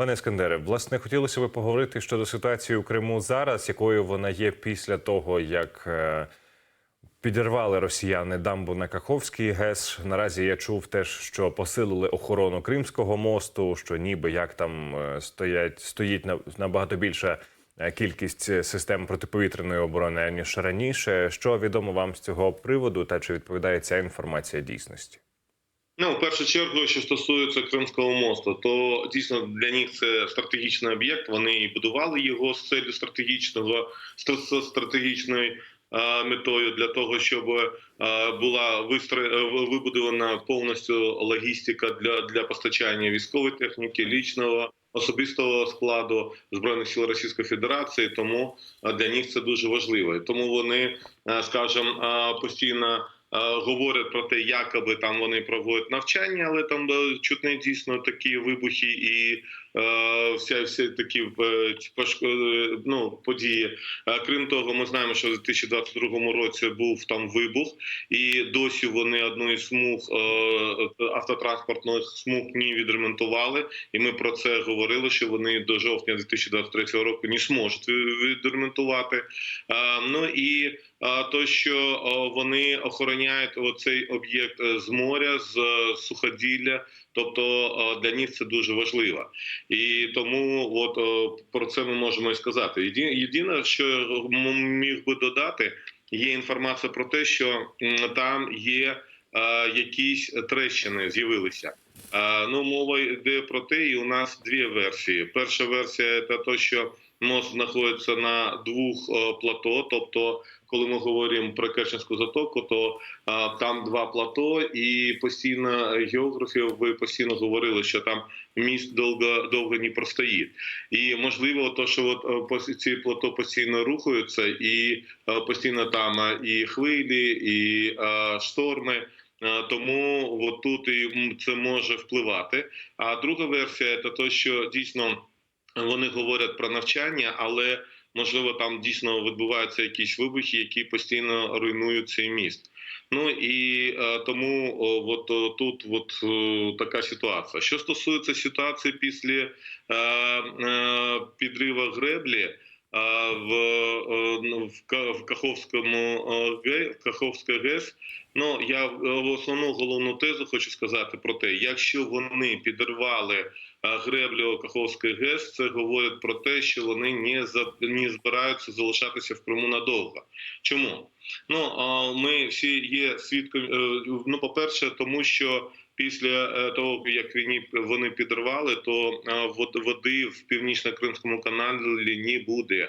Пане Ескандере, власне, хотілося б поговорити щодо ситуації у Криму зараз, якою вона є після того, як е, підірвали росіяни дамбу на Каховський ГЕС. Наразі я чув теж, що посилили охорону Кримського мосту, що ніби як там е, стоять стоїть на- набагато більша е, кількість систем протиповітряної оборони ніж раніше. Що відомо вам з цього приводу, та чи відповідає ця інформація дійсності? Ну, в першу чергу, що стосується Кримського мосту, то дійсно для них це стратегічний об'єкт. Вони і будували його з целью стратегічного з стратегічною е, метою для того, щоб е, була вистро... вибудована повністю логістика для, для постачання військової техніки, лічного. Особистого складу збройних сил Російської Федерації, тому для них це дуже важливо. Тому вони, скажімо, постійно говорять про те, якоби там вони проводять навчання, але там е, чутні дійсно такі вибухи і е, вся всі такі е, е, ну, події. Е, Крім того, ми знаємо, що в 2022 році був там вибух, і досі вони одну із смуг е, автотранспортних смуг не відремонтували. І ми про це говорили, що вони до жовтня 2023 року не зможуть відремонтувати. Е, Ну і то, що вони охороняють оцей об'єкт е, з моря, з е, суходілля, тобто для них це дуже важливо. І тому от про це ми можемо і сказати. Єдине, що міг би додати, є інформація про те, що там є е, якісь трещини з'явилися. Ну, мова йде про те, і у нас дві версії. Перша версія це те, що мост знаходиться на двох плато, тобто коли ми говоримо про Керченську затоку, то а, там два плато, і постійно географів ви постійно говорили, що там міст довго довго не простоїть. І можливо, то що от е, пос- ці плато постійно рухаються, і е, постійно там е, і хвилі, і е, шторми. Тому от тут і це може впливати. А друга версія це те, що дійсно вони говорять про навчання, але можливо там дійсно відбуваються якісь вибухи, які постійно руйнують цей міст. Ну і е, тому от тут от, е, така ситуація. Що стосується ситуації після е, підриву греблі. В, ну, в Каховському в Каховська ГЕС, ну я в основну головну тезу хочу сказати про те, якщо вони підірвали греблю Каховської ГЕС, це говорить про те, що вони не не збираються залишатися в Криму надовго. Чому? Ну ми всі є свідками. е, Ну, по-перше, тому що після е, того, як вони, вони підірвали, то е, води в північно-кримському каналі не буде.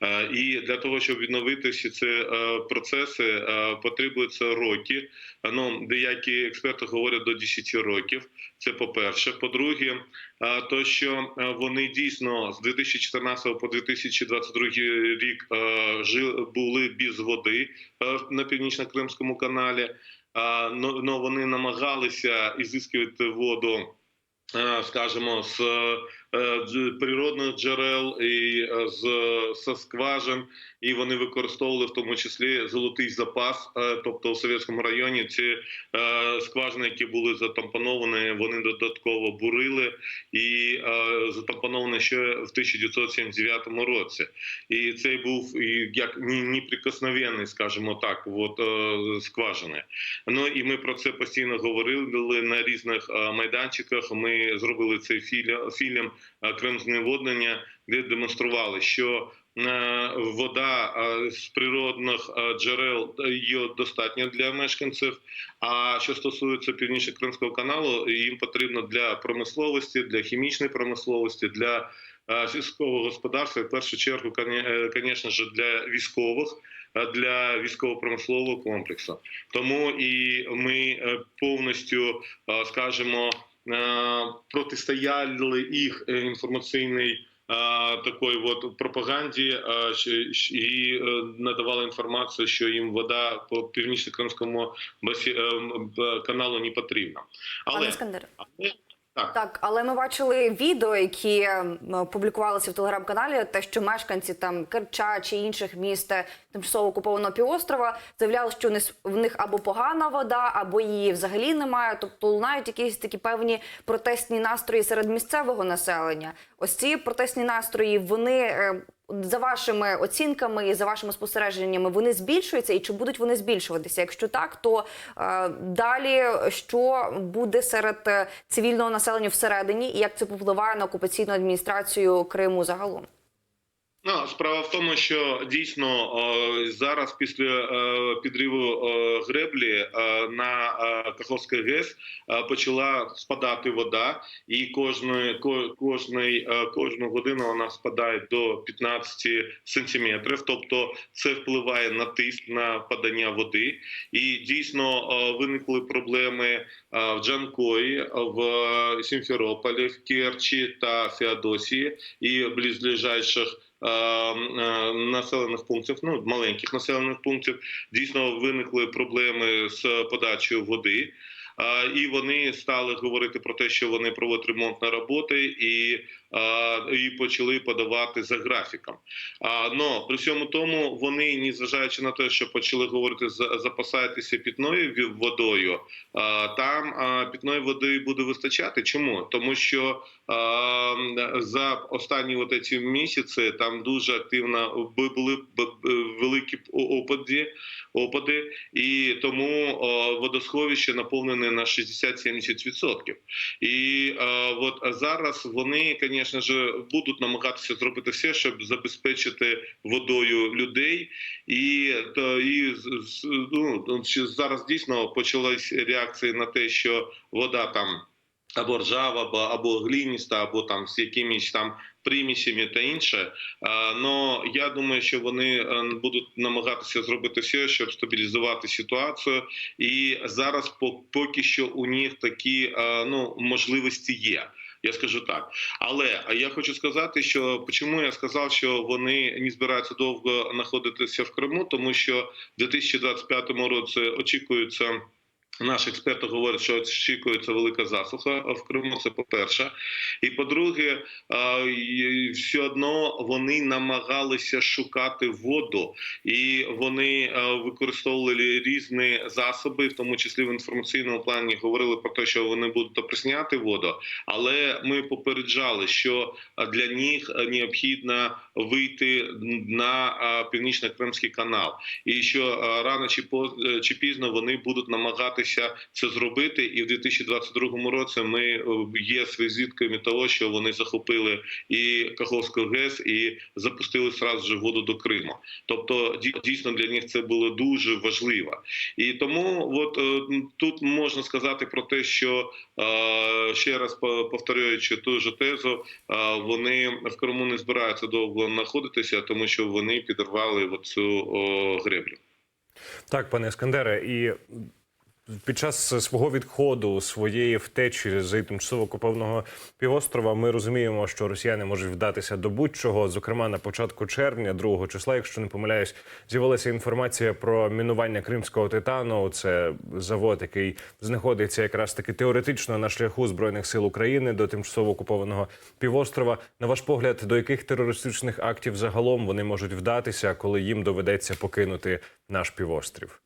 Е, І для того, щоб відновити всі ці процеси, потребуються роки. Ну, деякі експерти говорять до 10 років. Це по-перше. По-друге, е, то що вони дійсно з 2014 по 2022 рік е, жи- були без води на північно-кримському каналі. Но, вони намагалися ізискувати воду, е, скажімо, з природних джерел і е, з скважин, і вони використовували в тому числі золотий запас. е, Тобто у совєтському районі ці е, скважини, які були затампоновані, вони додатково бурили і е, затампоновані ще в 1979 році. І цей був як неприкосновенний, скажімо так, от е, скважини. Ну і ми про це постійно говорили на різних е, майданчиках. Ми зробили цей фільм, е, Крим зневоднення, де демонстрували, що е, вода е, з природних джерел є достатньо для мешканців. А що стосується північно-кримського каналу, їм потрібно для промисловості, для хімічної промисловості, для сільського господарства, в першу чергу, звісно ж, для військових. Для військово-промислового комплексу, тому і ми повністю скажімо е, протистояли їх інформаційний. інформаційній е, такої от пропаганді е, і е, надавали інформацію, що їм вода по північно-кримському е, каналу не потрібна. Але але, Так. Так, але ми бачили відео, які м, публікувалися в телеграм-каналі, те, що мешканці там Керча чи інших міст е, тимчасово окупованого півострова заявляли, що в них- або погана вода, або її взагалі немає. Тобто лунають якісь такі певні протестні настрої серед місцевого населення. Ось ці протестні настрої, вони е, за вашими оцінками і за вашими спостереженнями, вони збільшуються, і чи будуть вони збільшуватися? Якщо так, то е, далі що буде серед е, цивільного населення всередині, і як це повпливає на окупаційну адміністрацію Криму загалом? Ну, справа в тому, що дійсно зараз після е, підриву греблі е, на е, Каховський ГЕС почала спадати вода, і кожної ко- кожної кожну годину вона спадає до 15 сантиметрів. Тобто це впливає на тиск на падання води. І дійсно виникли проблеми в Джанкої, в Сімферополі, в Керчі та Феодосії і близлежащих населених пунктів, ну маленьких населених пунктів, дійсно виникли проблеми з подачею води. Е, І вони стали говорити про те, що вони проводять ремонтні роботи і, е, і почали подавати за графіком. Но при всьому тому вони, незважаючи на те, що почали говорити за- запасайтеся питною водою, там а, питної води буде вистачати. Чому? Тому що за останні от ці місяці там дуже активно були великі опади, опади, і тому водосховище наповнене на 60-70%. І от зараз вони, звісно ж, будуть намагатися зробити все, щоб забезпечити водою людей. І, то, і ну, зараз дійсно почалась реакція на те, що вода там або ржава, або, або глініста, або там з якимись там примісями та інше. А, Но я думаю, що вони е, будуть намагатися зробити все, щоб стабілізувати ситуацію. І зараз поки що у них такі е, ну, можливості є. Я скажу так, але я хочу сказати, що чому я сказав, що вони не збираються довго знаходитися в Криму, тому що в 2025 році очікується. Наші експерти говорять, що очікується велика засуха в Криму. Це по перше, і по-друге, все одно вони намагалися шукати воду, і вони використовували різні засоби, в тому числі в інформаційному плані говорили про те, що вони будуть опресняти воду. Але ми попереджали, що для них необхідно вийти на північно-кримський канал, і що рано чи е, пізно вони будуть намагатися це зробити. І в 2022 році ми е, є свідками того, що вони захопили і Каховську ГЕС, і запустили сразу же воду до Криму. Тобто, дійсно для них це було дуже важливо. І тому, от е, тут можна сказати про те, що е, ще раз по- повторюючи ту ж тезу, вони в Криму не збираються довго знаходитися, тому що вони підірвали оцю о, греблю. Так, пане Іскандере, і під час свого відходу, своєї втечі з тимчасово окупованого півострова, ми розуміємо, що росіяни можуть вдатися до будь-чого. Зокрема, на початку червня, 2 числа, якщо не помиляюсь, з'явилася інформація про мінування кримського титану. Це завод, який знаходиться якраз таки теоретично на шляху збройних сил України до тимчасово окупованого півострова. На ваш погляд, до яких терористичних актів загалом вони можуть вдатися, коли їм доведеться покинути наш півострів?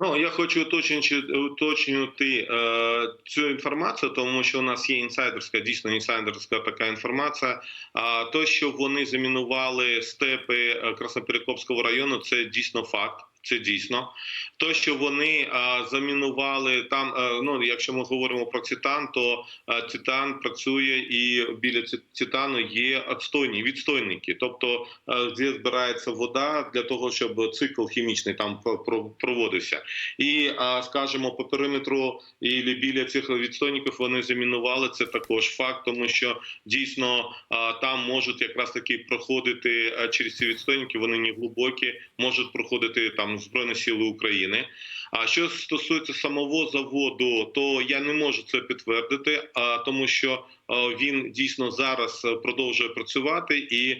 Ну я хочу уточнити, уточнювати е, цю інформацію, тому що у нас є інсайдерська, дійсно інсайдерська така інформація. А то, що вони замінували степи е, Красноперекопського району, це дійсно факт. Це дійсно то, що вони а, замінували там. А, ну якщо ми говоримо про Титан, то а, Титан працює і біля Титану є відстойні відстойники, тобто а, де збирається вода для того, щоб цикл хімічний там про- про- проводився. І а, скажімо, по периметру і біля цих відстойників вони замінували. Це також факт, тому що дійсно а, там можуть якраз таки проходити а, через ці відстойники. Вони не глибокі, можуть проходити там Збройні Сили України. А що стосується самого заводу, то я не можу це підтвердити, а тому що він дійсно зараз продовжує працювати, і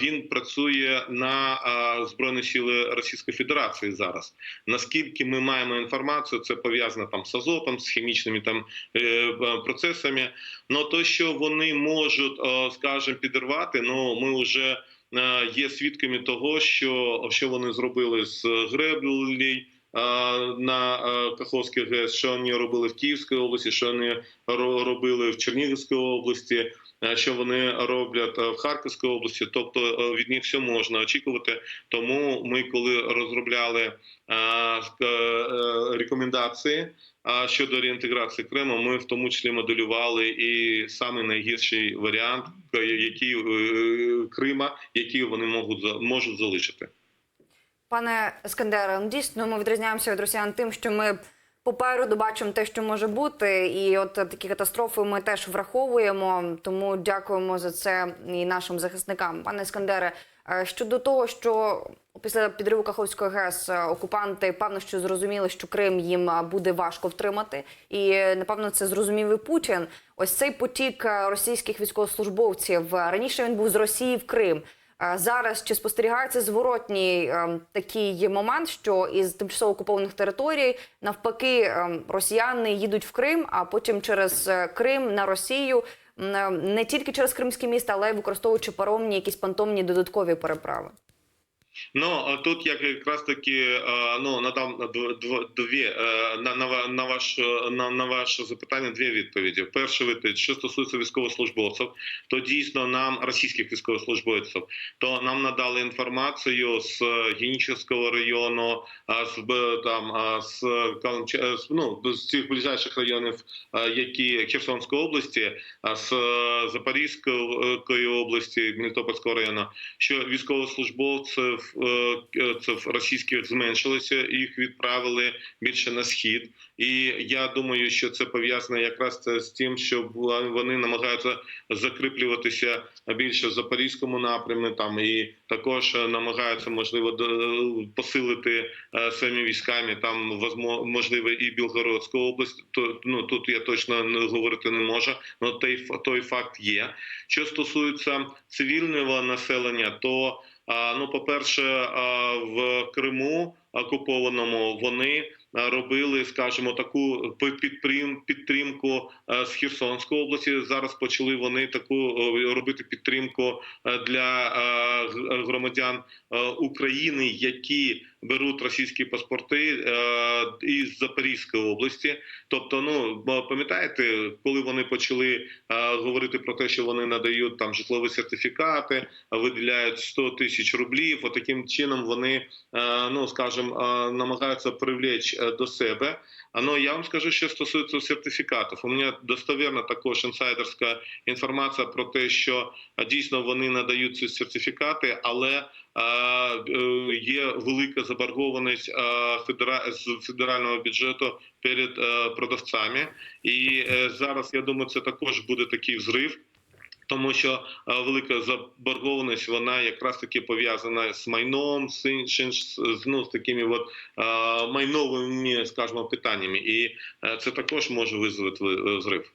він працює на збройні сили Російської Федерації зараз. Наскільки ми маємо інформацію, це пов'язано там з азотом, з хімічними там е, е, процесами. Ну то, що вони можуть, скажімо, підірвати, ну ми вже є свідками того, що, що вони зробили з греблей. е, На е, Каховський ГЕС, що вони робили в Київській області, що вони ро- робили в Чернігівській області, е, що вони роблять е, в Харківській області. Тобто е, від них все можна очікувати. Тому ми, коли розробляли е, е, е, рекомендації а щодо реінтеграції Криму, ми в тому числі моделювали і саме найгірший варіант, е, який е, Крима, який вони можуть можуть залишити. Пане Ескандере, ну, дійсно ми відрізняємося від росіян тим, що ми попереду бачимо те, що може бути, і от такі катастрофи ми теж враховуємо. Тому дякуємо за це і нашим захисникам. Пане Ескандере, е, щодо того, що після підриву Каховської ГЕС е, окупанти певно, що зрозуміли, що Крим їм е, буде важко втримати, і е, напевно це зрозумів і Путін. Ось цей потік е, російських військовослужбовців е, раніше він був з Росії в Крим. Е, Зараз чи спостерігається зворотній е, такий момент, що із тимчасово окупованих територій навпаки е, росіяни їдуть в Крим, а потім через е, Крим на Росію е, не тільки через кримські міста, але й використовуючи паромні якісь пантомні додаткові переправи. Ну тут я якраз таки е, ну надам дв- дв- дві е, на, на, на ваш на, на ваше запитання дві відповіді. Перша відповідь, що стосується військовослужбовців, то дійсно нам російських військовослужбовців, то нам надали інформацію з Генічеського району, а з там з ну з цих ближайших районів, які Херсонської області, з е, Запорізької області, Мелітопольського району, що військовослужбовців е, це російських зменшилося, їх відправили більше на схід. І я думаю, що це пов'язано якраз з тим, що вони намагаються закріплюватися більше в запорізькому напрямі, там і також намагаються можливо посилити е, своїми військами. Там можливо і Білгородську область. То ну тут я точно не говорити не можу. але той той факт є. Що стосується цивільного населення, то ну, по-перше, в Криму окупованому вони робили, скажімо, таку підтримку з Херсонської області. Зараз почали вони таку робити підтримку для громадян України, які беруть російські паспорти а, із Запорізької області. Тобто, ну пам'ятаєте, коли вони почали а, говорити про те, що вони надають там житлові сертифікати, виділяють 100 тисяч рублів. Отаким чином вони, а, ну скажімо, намагаються привлечь до себе. А ну я вам скажу, що стосується сертифікатів. У мене достовірна також інсайдерська інформація про те, що дійсно вони надають ці сертифікати, але е, є велика заборгованість з федерального бюджету перед е, продавцями. І е, зараз я думаю, це також буде такий взрив. Тому що е, велика заборгованість вона якраз таки пов'язана з майном, з іншим ну, з такими от, е, майновими, скажімо, питаннями, і е, це також може визвати взрив.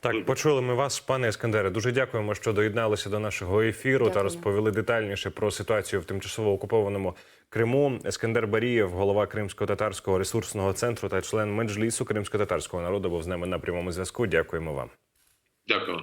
Так, почули ми вас, пане Ескандере. Дуже дякуємо, що доєдналися до нашого ефіру та розповіли детальніше про ситуацію в тимчасово окупованому Криму. Ескандер Барієв, голова Кримсько-татарського ресурсного центру та член меджлісу кримсько-татарського народу, був з нами на прямому зв'язку. Дякуємо вам. Дякую.